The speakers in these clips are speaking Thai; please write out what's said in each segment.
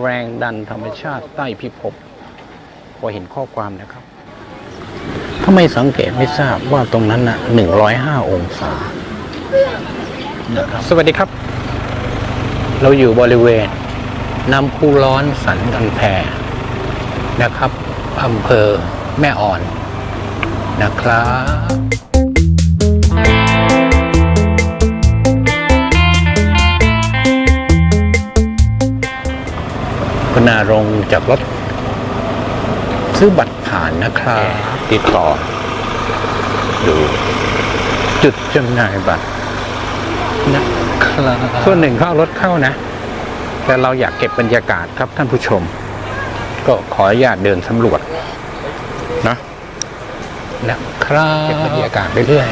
แรงดันธรรมชาติใต้พิภพพอเห็นข้อความนะครับ ถ้าไม่สังเกตไม่ทราบว่าตรงนั้นน่ะ105องศานะครับสวัสดีครับ เราอยู่บริเวณน้ำพุร้อนสันกันแพนะครับอำเภอแม่อ่อนนะครับ คุณนาลงจากรถ ซื้อบัตรผ่านนะครับ ติดต่อ ดู จุดจำหน่ายบัตรนะครับส่วนหนึ่งเข้ารถเข้านะ แต่เราอยากเก็บบรรยากาศครับท่านผู้ชม ก็ขออนุญาตเดินสำรวจนะนะครับเก็บบรรยากาศไปเรื่อย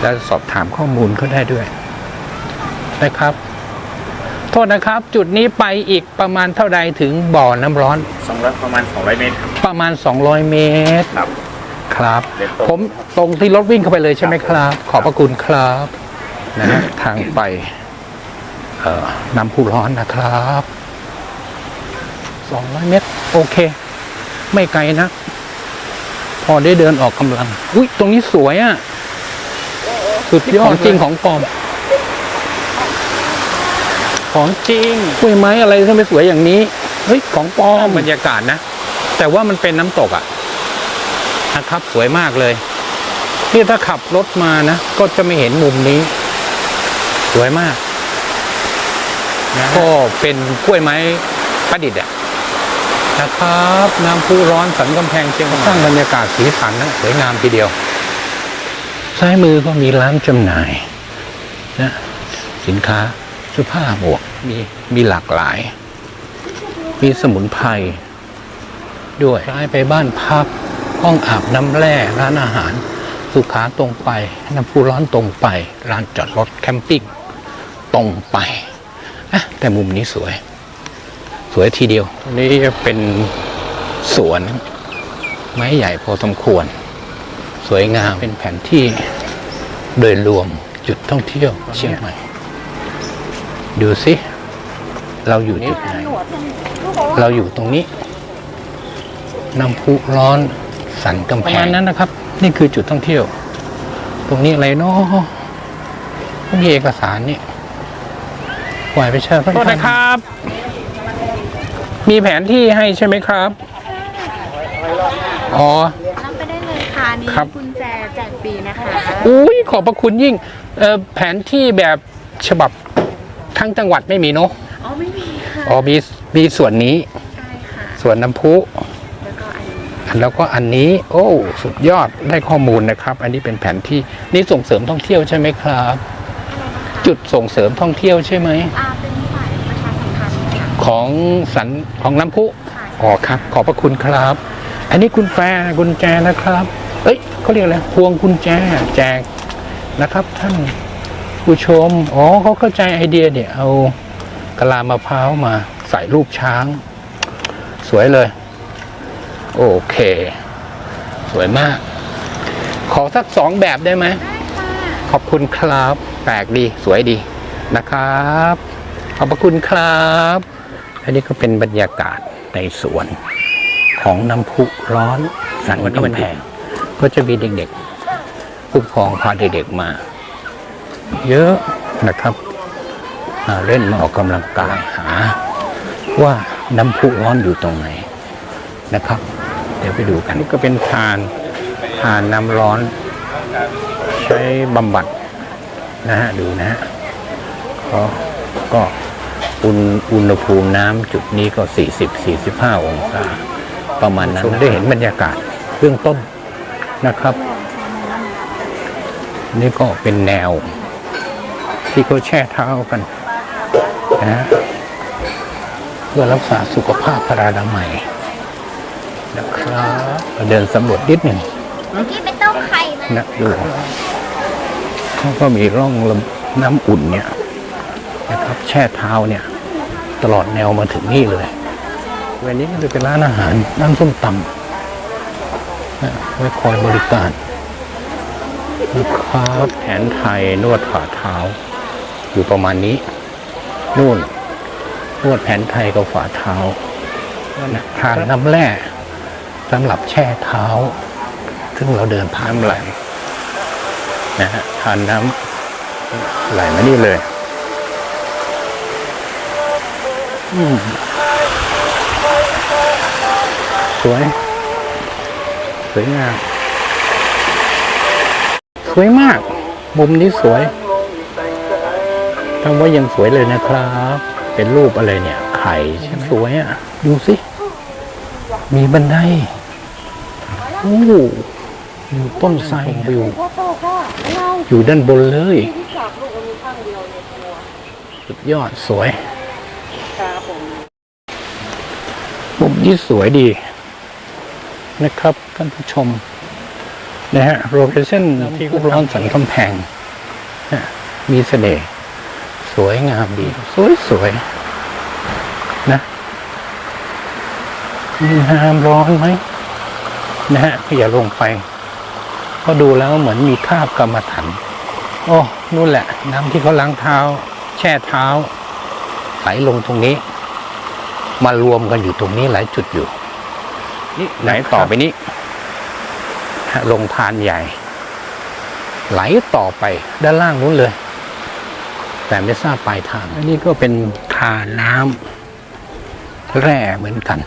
แล้วสอบถามข้อมูลก็ได้ด้วยนะครับ โทษนะครับ จุดนี้ไปอีกประมาณเท่าใดถึงบ่อน้ำร้อนสองร้อยประมาณสองร้อยเมตรครับ ประมาณ 200 เมตร ครับ ครับ เดินตรง ผมตรงที่รถวิ่งเข้าไปเลยใช่ไหมครับ ขอบพระคุณครับนะฮะทางไปเอ่อน้ำพุร้อนนะครับ200 เมตร โอเค ไม่ไกลนะ พอได้เดินออกกำลัง อุ้ยตรงนี้สวยอะ่ะสุดยอดของจริงของปลอม ของจริงกล้วยไม้อะไรทำไมสวยอย่างนี้เฮ้ยของปลอมบรรยากาศนะ แต่ว่ามันเป็นน้ำตกอะ่ะนะครับ สวยมากเลยนี่ถ้าขับรถมานะ ก็จะไม่เห็นมุมนี้ สวยมากนะก็เป็นกล้วยไม้ประดิษฐ์อะนะครับน้ำพุร้อนสันกำแพงเชียงใหม่สร้างบรรยากาศสีสันนะสวยงามทีเดียว ซ้ายมือก็มีร้านจำหน่ายนะสินค้า เสื้อผ้าหมวกมีมีหลากหลาย มีสมุนไพรด้วยซ้ายไปบ้านพักห้องอาบน้ำแร่ร้านอาหาร สุขาตรงไป น้ำพุร้อนตรงไปร้านจอดรถแคมปิ้งตรงไปอะแต่มุมนี้สวย สวยทีเดียวนี้จะเป็นสวนไม้ใหญ่พอสมควร สวยงามเป็นแผนที่โดยรวมจุดท่องเที่ยวเชียงใหม่ ดูสิเราอยู่จุดไหน เราอยู่ตรงนี้น้ำพุร้อนสันกำแพงประมาณนั้นนะครับ นี่คือจุดท่องเที่ยว ตรงนี้อะไรเนาะมีเอกสารนี่ปล่อยไปเชิญโทษนะครับ มีแผนที่ให้ใช่ไหมครับ อ๋อรับไปได้เลยค่ะนี่ครับกุญแจแจกฟรีนะคะ อุ้ยขอบพระคุณยิ่งเออแผนที่แบบฉบับ ทั้งจังหวัดไม่มีเนาะอ๋อไม่มีค่ะอ๋อมีมีส่วนนี้ใช่ค่ะส่วนน้ำพุแล้วก็อันนี้แล้วก็อันนี้ โอ้สุดยอดได้ข้อมูลนะครับ อันนี้เป็นแผนที่นี่ส่งเสริมท่องเที่ยวใช่ไหมครับจุดส่งเสริมท่องเที่ยวใช่ไหมอ่าเป็นฝ่ายประชาสัมพันธ์ค่ะของสันของน้ำพุค่ะอ๋อครับ ขอบพระคุณครับ อันนี้คุณแฟกุญแจนะครับ เอ้ยเขาเรียกอะไรพวงกุญแจแจกนะครับท่าน ผู้ชม อ๋อเขาเข้าใจไอเดียเนี่ย เอากะลามะพร้าวมาใส่รูปช้าง สวยเลย โอเค สวยมาก ขอสักสองแบบได้ไหมได้ค่ะขอบคุณครับ แปลกดี สวยดีนะครับ ขอบพระคุณครับอันนี้ก็เป็นบรรยากาศในสวนของน้ำพุร้อนสันกำแพงก็จะมีเด็กๆผู้ปกครองพาเด็กๆมา เยอะนะครับมาเล่นมาออกกำลังกายหา ว่าน้ำพุร้อนอยู่ตรงไหนนะครับ เดี๋ยวไปดูกันนี่ก็เป็นทานทานน้ำร้อน ใช้บำบัดนะฮะดูนะฮะก็ก็อุณอุณหภูมิน้ำจุดนี้ก็ 40 45 องศา ประมาณนั้นได้เห็นบรรยากาศเบื้องต้นนะครับ นี่ก็เป็นแนว ที่เขาแช่เท้ากันนะฮะเพื่อรักษาสุขภาพพรานามัยนะครับเราเดินสำรวจนิดหนึ่งเมื่อกี้ไปต้มไข่มานะดูเขาก็มีร่องลำน้ำอุ่นเนี่ยนะครับแช่เท้าเนี่ย ตลอดแนวมาถึงนี่เลยวันนี้ก็จะเป็นร้านอาหารร้านส้มตำนะไว้คอยบริการนะครับแผนไทยนวดฝ่าเท้า อยู่ประมาณนี้ นู่นนวดแผนไทยกับฝ่าเท้านะทานน้ำแร่สำหรับแช่เท้า ซึ่งเราเดินผ่านไหลนะฮะทานน้ำไหลมานี่เลยอืมสวย สวยงาม สวยมาก มุมนี้สวย ทำว่ายังสวยเลยนะครับ เป็นรูปอะไรเนี่ย ไข่ใช่ไหมสวยอะ ดูสิ มีบันไดโอ้อยู่ต้นไทรวิวอยู่ด้านบนเลย สุดยอดสวยมุมนี้สวยดี นะครับท่านผู้ชม นะฮะโลเคชั่นที่พวกเราสันกำแพงนะมีเสน่ห์ สวยงามดี สวยสวยนะมีน้ำร้อนไหมนะฮะอย่าลงไป ก็ดูแล้วเหมือนมีคราบกรรมฐานโอ้นู่นแหละ น้ำที่เขาล้างเท้า แช่เท้าไหลลงตรงนี้ มารวมกันอยู่ตรงนี้หลายจุดอยู่ นี่ไหนต่อไปนี้ลงทานใหญ่ ไหลต่อไปด้านล่างนู้นเลย แต่ไม่ทราบปลายทาง อันนี้ก็เป็นทานน้ำแร่เหมือนกัน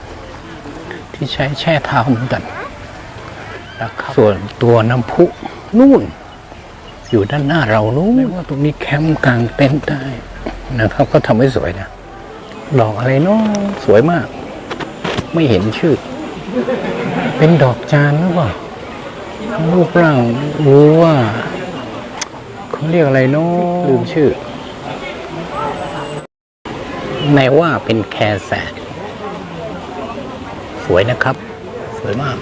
ที่ใช้แช่เท้าเหมือนกันนะครับส่วนตัวน้ำพุนู่น อยู่ด้านหน้าเรานู้นว่าตรงนี้แคมป์กลางเต็นท์ได้นะครับ ก็ทำให้สวยนะดอกอะไรเนาะสวยมาก ไม่เห็นชื่อ เป็นดอกจานหรือเปล่ารูปร่างรู้ว่าเขาเรียกอะไรเนาะลืมชื่อ ในว่าเป็นแคร์แสดสวยนะครับ สวยมาก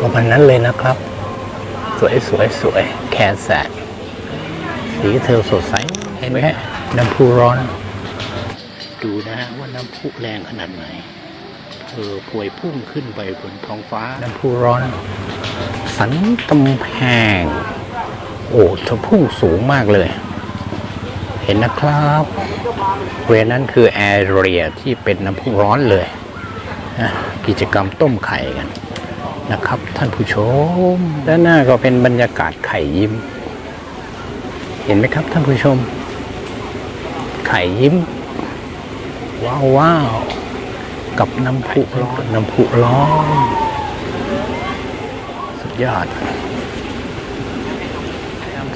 ประมาณนั้นเลยนะครับ สวยสวยสวยแคร์แสดสีเธอสดใส เห็นไหมฮะน้ำพุร้อน ดูนะฮะว่าน้ำพุแรงขนาดไหนเธอพวยพุ่งขึ้นไปบนท้องฟ้า น้ำพุร้อน สันกำแพง โอ้เธอพุ่งสูงมากเลย เห็นนะครับ เวรนั้นคือแอเรียที่เป็นน้ำพุร้อนเลยนะกิจกรรมต้มไข่กันนะครับ ท่านผู้ชม ด้านหน้าก็เป็นบรรยากาศไข่ยิ้ม เห็นไหมครับท่านผู้ชม ไข่ยิ้ม ว้าวว้าวกับน้ำพุร้อนน้ำพุร้อนสุดยอด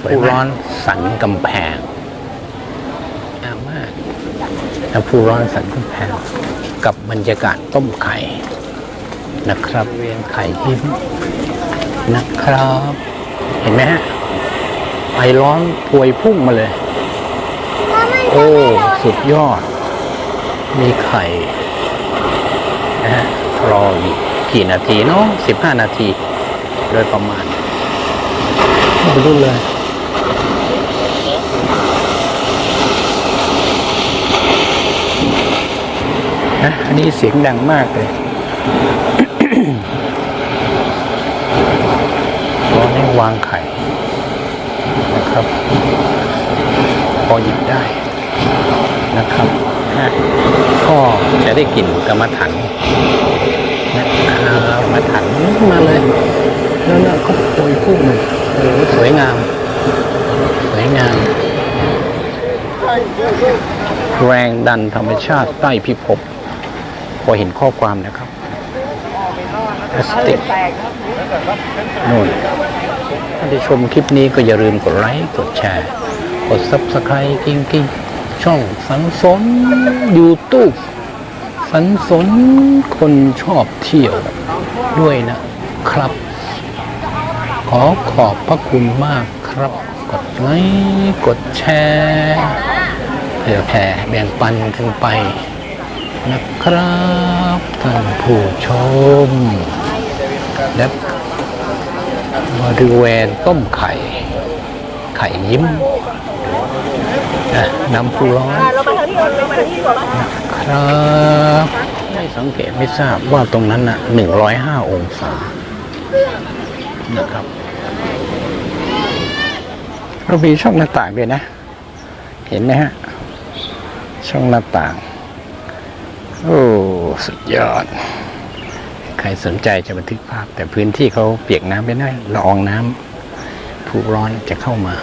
สวยร้อนสันกำแพงงามม น้ำพร้อนสันกำแพงกับบรรยากาศต้มไข่นะครับ เวียนไข่ยิ้มนะครับ เห็นไหมฮะไอร้อนพวยพุ่งมาเลย โอ้ สุดยอด มีไข่นะฮะรออีกกี่นาทีเนาะสิบห้านาที โดยประมาณไปดูเลย นะอันนี้เสียงดังมากเลยตอนนี้วางไข่นะครับ พอหยิบได้นะครับนะก็จะได้กลิ่นกรรมฐานนะครับกรรมฐานมาเลย แล้วน่ะก็โปรยพุ่งเลยโอ้สวยงาม สวยงาม แรงดันธรรมชาติใต้พิภพ อเห็นข้อความนะครับพลาสติกนู่นถ้าได้ชมคลิปนี้ก็อย่าลืมกดไลค์กดแชร์ กด subscribe กิ้งกิ้งช่องสันสน YouTube สันสนคนชอบเที่ยวด้วยนะครับ ขอขอบพระคุณมากครับ กดไลค์กดแชร์เผื่อแผ่แบ่งปันกันไป นะครับท่านผู้ชมและบริเวณต้มไข่ ไข่ยิ้มนะน้ำพุร้อนครับไม่สังเกตไม่ทราบว่าตรงนั้นน่ะหนึ่งร้อยห้าองศานะครับเรามีช่องหน้าต่างด้วยนะ เห็นไหมฮะ ช่องหน้าต่าง โอ้สุดยอด ใครสนใจจะบันทึกภาพ แต่พื้นที่เขาเปียกน้ำไปได้ละอองน้ำผู้ร้อนจะเข้ามา